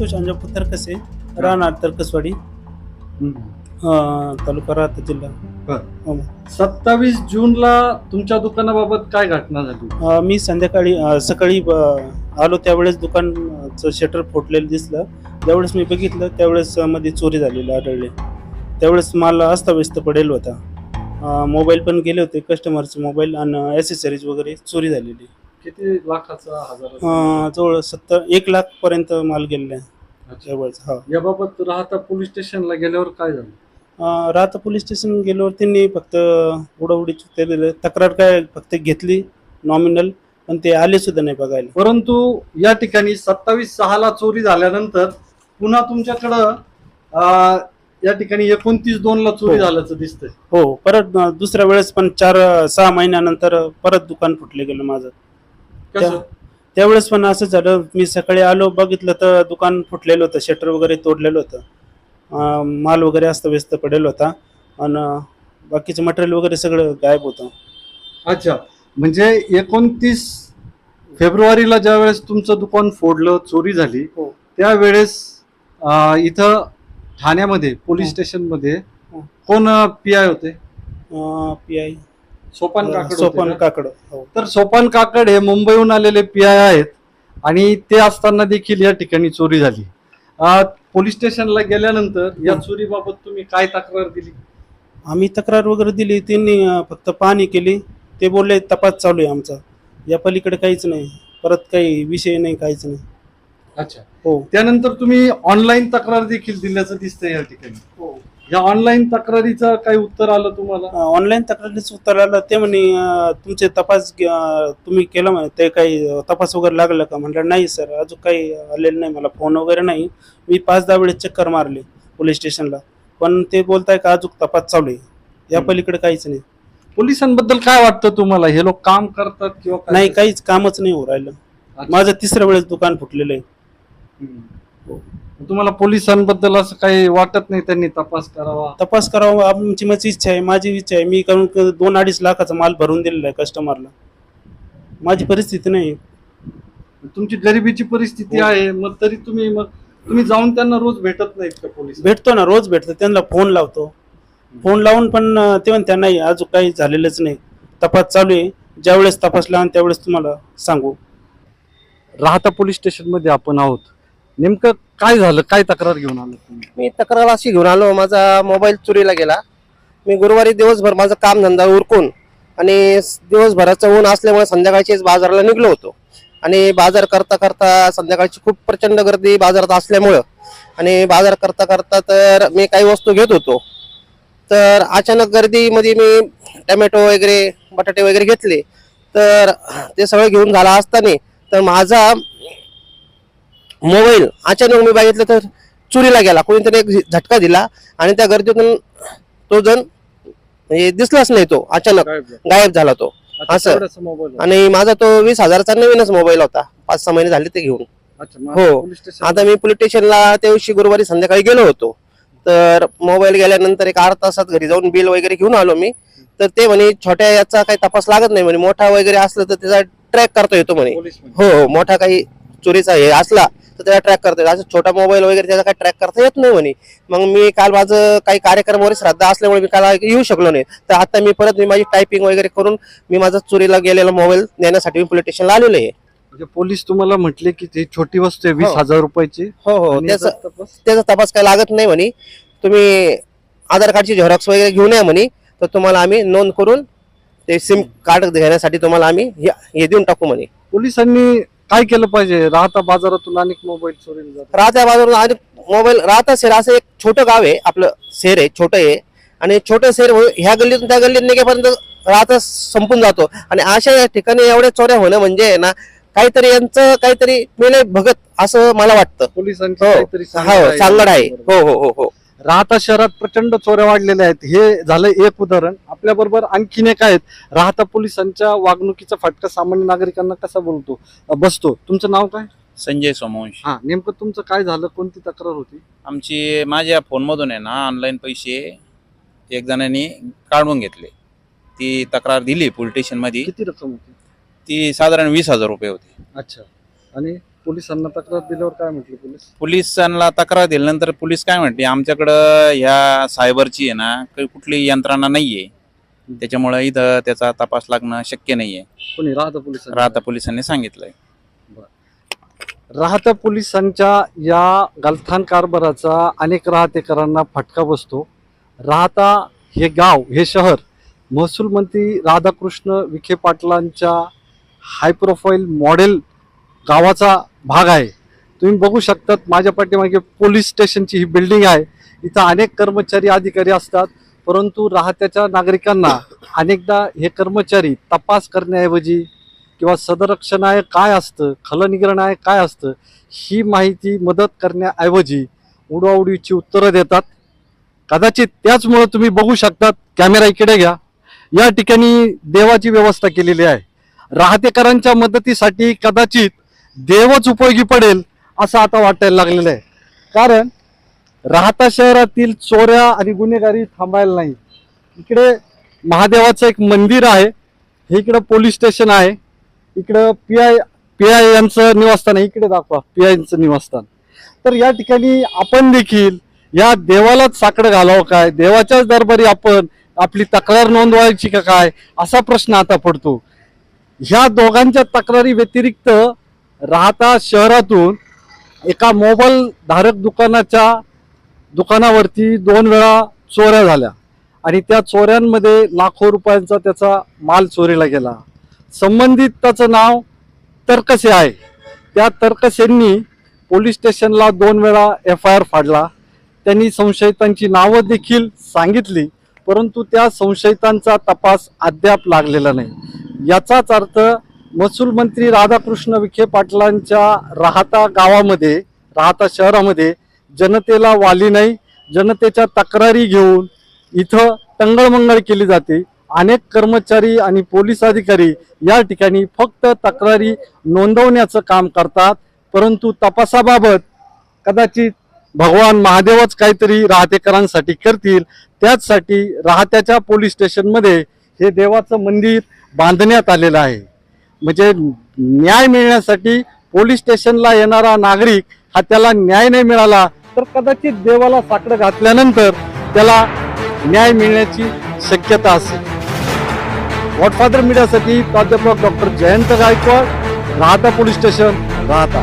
संतोष अंजपूर तरकसे राहणार तरकसवाडी तालुका राहता जिल्हा. हो. सत्तावीस जूनला तुमच्या दुकानाबाबत काय घटना झाली? अं, मी संध्याकाळी अं, सकाळी अं, आलो त्यावेळेस दुकानचं शटर फुटलेलं दिसलं. त्यावेळेस मी बघितलं त्यावेळेस अं, मध्ये चोरी झालेली आढळले. त्यावेळेस माल अस्ताव्यस्त पडेल होता. अं, मोबाईल पण गेले होते कस्टमरचे मोबाईल आणि ॲसेसरीज वगैरे चोरी झालेली. किती लाखाचा हजार अं, जवळ सत्तर एक लाख पर्यंत माल गेलेला आहे. त्यावेळेस हा. याबाबत राहता पोलीस स्टेशनला गेल्यावर काय झालं? अं, राहता पोलीस स्टेशन गेल्यावर त्यांनी फक्त उडवडी केलेलं तक्रार काय फक्त घेतली नॉमिनल पण ते आले सुद्धा नाही बघायला. परंतु या ठिकाणी सत्तावीस सहाला चोरी झाल्यानंतर पुन्हा तुमच्याकडं अं, या ठिकाणी एकोणतीस दोन ला चोरी हो. झाल्याचं दिसतंय. हो परत अं, दुसऱ्या वेळेस पण चार सहा महिन्यानंतर परत दुकान फुटले गेलं माझं. कसं? त्यावेळेस पण असं झालं मी सकाळी आलो बघितलं तर दुकान फुटलेलं होतं शटर वगैरे तोडलेलं होतं माल वगैरे अस्तव्यस्त पडेल होता आणि बाकीचं मटेरियल वगैरे सगळं गायब होतं अच्छा म्हणजे एकोणतीस फेब्रुवारीला ज्या वेळेस तुमचं दुकान फोडलं चोरी झाली हो. त्यावेळेस अं, इथं ठाण्यामध्ये पोलीस हो. स्टेशनमध्ये हो. कोण पी आय होते पी आय सोपान काकड सोपान? काकड हो. तर सोपान काकड हे मुंबईहून आलेले पी आय आहेत आणि ते असताना देखील या ठिकाणी चोरी झाली. पोलीस स्टेशनला गेल्यानंतर या हो. चोरीबाबत तुम्ही काय तक्रार दिली? आम्ही तक्रार वगैरे दिली त्यांनी फक्त पाहणी केली. ते बोलले तपास चालू आहे आमचा. या पलीकडे काहीच नाही. परत काही विषय नाही काहीच नाही. अच्छा. हो. त्यानंतर तुम्ही ऑनलाईन तक्रार देखील दिल्याचं दिसतंय या ठिकाणी. या ऑनलाईन तक्रारीचं काही उत्तर आलं तुम्हाला? ऑनलाईन तक्रारीच उत्तर आलं. ते म्हणे अं, तुमचे तपास अं, तुम्ही केलं म्हणे ते काही अं, तपास वगैरे लागलं का? म्हटलं नाही सर अजून काही आलेलं नाही मला फोन वगैरे नाही. मी पाच दहा वेळेस चक्कर मारले पोलीस स्टेशनला. पण ते बोलताय का अजून तपास चालू आहे. या हम्म. पलीकडे काहीच नाही. पोलिसांबद्दल काय वाटतं तुम्हाला? हे लोक काम करतात किंवा काय? नाही काहीच कामच नाही हो राहिलं. अच्छा. माझं तिसऱ्या वेळेस दुकान फुटलेलं आहे. हम्म. तुम्हाला पोलिसांबद्दल असं काही वाटत नाही त्यांनी तपास करावा? तपास करावा आमची माझी इच्छा आहे माझी इच्छा आहे. मी करून दोन अडीच लाखाचा माल भरून दिलेला आहे कस्टमरला माझी परिस्थिती नाही. तुमची गरिबीची परिस्थिती हो. आहे मग तरी तुम्ही मग तुम्ही जाऊन त्यांना रोज भेटत नाहीत का पोलीस भेटतो ना रोज भेटतो. त्यांना फोन लावतो. फोन लावून पण अं, ते म्हणत्या नाही अजून काही झालेलंच नाही. तपास चालू आहे. ज्यावेळेस तपास लावून त्यावेळेस तुम्हाला सांगू. राहता पोलीस स्टेशनमध्ये आपण आहोत. नेमकं काय झालं? काय तक्रार घेऊन आलो तुम्ही? मी तक्रार अशी घेऊन आलो माझा मोबाईल चोरीला गेला. मी गुरुवारी दिवसभर माझं कामधंदा उरकून आणि स- दिवसभराचं ऊन असल्यामुळे संध्याकाळचीच बाजाराला निघलो होतो. आणि बाजार करता करता संध्याकाळची खूप प्रचंड गर्दी बाजारात असल्यामुळं आणि बाजार करता करता तर मी काही वस्तू घेत होतो. तर अचानक गर्दीमध्ये मी टमॅटो वगैरे बटाटे वगैरे घेतले. तर ते सगळं घेऊन झाला असताना तर माझा मोबाईल अचानक मी बघितलं तर चोरीला गेला. कोणीतरी एक झटका दिला आणि त्या गर्दीतून तो जण म्हणजे दिसलाच नाही तो. अचानक गायब झाला. तो. असं. आणि माझा तो वीस हजारचा नवीनच मोबाईल होता. पाच सहा महिने झाले ते घेऊन. हो. आता मी पोलीस स्टेशनला त्या दिवशी गुरुवारी संध्याकाळी गेलो होतो. तर मोबाईल गेल्यानंतर एक अर्धा तासात घरी जाऊन बिल वगैरे घेऊन आलो मी. तर ते म्हणे छोट्या याचा काही तपास लागत नाही म्हणे. मोठा वगैरे असलं तर त्याचा ट्रॅक करता येतो म्हणे. हो हो. मोठा काही चोरीचा हे असला तर त्याला ट्रॅक करता येतो असं छोटा मोबाईल वगैरे त्याचा काही ट्रॅक करता येत नाही म्हणे. मग मी काल माझं काही कार्यक्रम वगैरे श्रद्धा असल्यामुळे मी काल येऊ शकलो नाही. तर आता मी परत मी माझी टायपिंग वगैरे करून मी माझा चोरीला गेलेला मोबाईल नेण्यासाठी मी पोलीस स्टेशनला आलेलो आहे. म्हणजे पोलीस तुम्हाला म्हटले की ती छोटी वस्तू आहे वीस हो. हजार रुपयाची. हो हो. आणि त्याचा याचा तपास? त्याचा तपास काय लागत नाही म्हणे. तुम्ही आधार कार्डची झेरॉक्स वगैरे घेऊन या म्हणे. तर तुम्हाला आम्ही नोंद करून ते सिम कार्ड घेण्यासाठी तुम्हाला आम्ही हे हे देऊन टाकू म्हणे. पोलिसांनी काय केलं पाहिजे? राहता बाजारातून अनेक मोबाईल चोरीला जातात. राहत्या बाजूला आणि मोबाईल राहता शेर असं एक छोटं गाव आहे आपलं शहर आहे छोटं आहे. आणि छोटं शहर म्हणून ह्या गल्लीतून त्या गल्लीत निघेपर्यंत राहता संपून जातो. आणि अशा ठिकाणी एवढ्या चोऱ्या होणं म्हणजे आहे ना काहीतरी यांचं काहीतरी मेले भगत असं मला वाटतं. पोलिसांची हो. काहीतरी हो सांगड आहे. हो हो हो हो. राहता शहरात प्रचंड चोऱ्या वाढलेल्या आहेत. हे झालं एक उदाहरण. आपल्या बरोबर आणखीन एक आहेत. राहता पोलिसांच्या वागणुकीचा फटका सामान्य नागरिकांना कसा बोलतो बसतो? तुमचं नाव काय? संजय सोमवंशी. हा नेमकं तुमचं काय झालं? कोणती तक्रार होती? आमची माझ्या फोनमधून आहे ना ऑनलाईन पैसे एक जणांनी काढून घेतले. ती तक्रार दिली पोलीस स्टेशनमध्ये. किती रक्कम होती? ती साधारण वीस हजार रुपये होते. अच्छा. आणि? पोलिसांना तक्रार दिल्यावर काय म्हटलं पोलीस? पोलिसांना तक्रार दिल्यानंतर पोलीस काय म्हणते आमच्याकडं ह्या सायबरची आहे ना काही कुठली यंत्रणा नाहीये. त्याच्यामुळे इथं त्याचा तपास लागणं शक्य नाहीये. कोणी? राहता पोलीस राहता पोलिसांनी सांगितलंय. राहत्या पोलिसांच्या या गलथान कारभाराचा अनेक राहतेकरांना फटका बसतो. राहता हे गाव हे शहर महसूल मंत्री राधाकृष्ण विखे पाटलांच्या हाय प्रोफाईल मॉडेल गावाचा भाग आहे. तुम्ही बघू शकतात माझ्या पाठीमागे पोलीस स्टेशनची ही बिल्डिंग आहे. इथं अनेक कर्मचारी अधिकारी असतात. परंतु राहत्याच्या नागरिकांना अनेकदा हे कर्मचारी तपास करण्याऐवजी किंवा सदरक्षणाय काय असतं खलनिग्रहणाय काय असतं ही माहिती मदत करण्याऐवजी उडवाउडीची उत्तरं देतात. कदाचित त्याचमुळं तुम्ही बघू शकतात कॅमेरा इकडे घ्या. या ठिकाणी देवाची व्यवस्था केलेली आहे. राहतेकरांच्या मदतीसाठी कदाचित देवच उपयोगी पडेल असं आता वाटायला लागलेलं आहे. कारण राहता शहरातील चोऱ्या आणि गुन्हेगारी थांबायला नाही. इकडे महादेवाचं एक मंदिर आहे. हे इकडं पोलीस स्टेशन आहे. इकडं पी आय पी आय यांचं निवासस्थान आहे. इकडे दाखवा पी आयचं निवासस्थान. तर या ठिकाणी आपण देखील या देवालाच साकडं घालावं काय? देवाच्याच दरबारी आपण आपली तक्रार नोंदवायची का काय? असा प्रश्न आता पडतो. ह्या दोघांच्या तक्रारी व्यतिरिक्त राहता शहरातून एका मोबाईल धारक दुकानाच्या दुकानावरती दोन वेळा चोऱ्या झाल्या. आणि त्या चोऱ्यांमध्ये लाखो रुपयांचा त्याचा माल चोरीला गेला. संबंधित त्याचं नाव तर्कसे आहे. त्या तर्कसेंनी पोलीस स्टेशनला दोन वेळा एफ आय आर फाडला. त्यांनी संशयितांची नावं देखील सांगितली परंतु त्या संशयितांचा तपास अद्याप लागलेला नाही. याचाच अर्थ महसूल मंत्री राधाकृष्ण विखे पाटलांच्या राहता गावामध्ये राहता शहरामध्ये जनतेला वाली नाही जनतेच्या तक्रारी घेऊन इथं टंगळमंगळ केली जाते. अनेक कर्मचारी आणि पोलीस अधिकारी या ठिकाणी फक्त तक्रारी नोंदवण्याचं काम करतात परंतु तपासाबाबत कदाचित भगवान महादेवच काहीतरी राहतेकरांसाठी करतील त्याचसाठी राहत्याच्या पोलीस स्टेशनमध्ये हे देवाचं मंदिर बांधण्यात आलेलं आहे. म्हणजे न्याय मिळण्यासाठी पोलीस स्टेशनला येणारा नागरिक हा त्याला न्याय नाही मिळाला तर कदाचित देवाला साकडं घातल्यानंतर त्याला न्याय मिळण्याची शक्यता असेल. गॉडफादर मीडियासाठी प्राध्यापक डॉक्टर जयंत गायकवाड राहता पोलीस स्टेशन राहता.